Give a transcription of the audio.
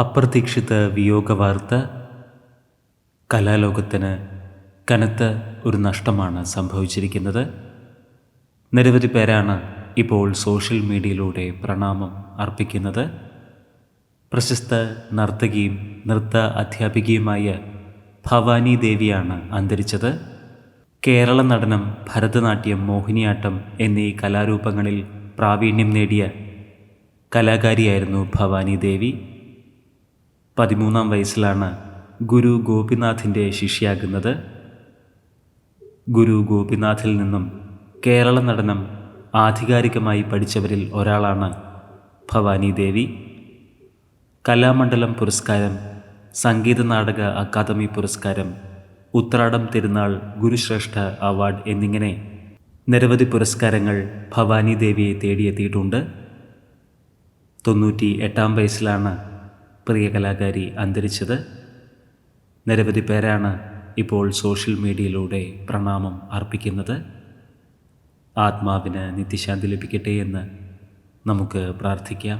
അപ്രതീക്ഷിത വിയോഗവാർത്ത കലാലോകത്തിന് കനത്ത ഒരു നഷ്ടമാണ് സംഭവിച്ചിരിക്കുന്നത്. നിരവധി പേരാണ് ഇപ്പോൾ സോഷ്യൽ മീഡിയയിലൂടെ പ്രണാമം അർപ്പിക്കുന്നത്. പ്രശസ്ത നർത്തകിയും നൃത്ത അധ്യാപികയുമായ ഭവാനി ദേവിയാണ് അന്തരിച്ചത്. കേരള നടനം ഭരതനാട്യം മോഹിനിയാട്ടം എന്നീ കലാരൂപങ്ങളിൽ പ്രാവീണ്യം നേടിയ കലാകാരിയായിരുന്നു ഭവാനി ദേവി. പതിമൂന്നാം വയസ്സിലാണ് ഗുരു ഗോപിനാഥിന്റെ ശിഷ്യാകുന്നത് ഗുരു ഗോപിനാഥിൽ നിന്നും കേരള നടനം ആധികാരികമായി പഠിച്ചവരിൽ ഒരാളാണ് ഭവാനി ദേവി. കലാമണ്ഡലം പുരസ്കാരം സംഗീത നാടക അക്കാദമി പുരസ്കാരം ഉത്രാടം തിരുനാൾ ഗുരുശ്രേഷ്ഠ അവാർഡ് എന്നിങ്ങനെ നിരവധി പുരസ്കാരങ്ങൾ ഭവാനി ദേവിയെ തേടിയെത്തിയിട്ടുണ്ട്. തൊണ്ണൂറ്റി എട്ടാം വയസ്സിലാണ് പ്രിയ കലാകാരി അന്തരിച്ചത് നിരവധി പേരാണ് ഇപ്പോൾ സോഷ്യൽ മീഡിയയിലൂടെ പ്രണാമം അർപ്പിക്കുന്നത്. ആത്മാവിന് നിത്യശാന്തി ലഭിക്കട്ടെ എന്ന് നമുക്ക് പ്രാർത്ഥിക്കാം.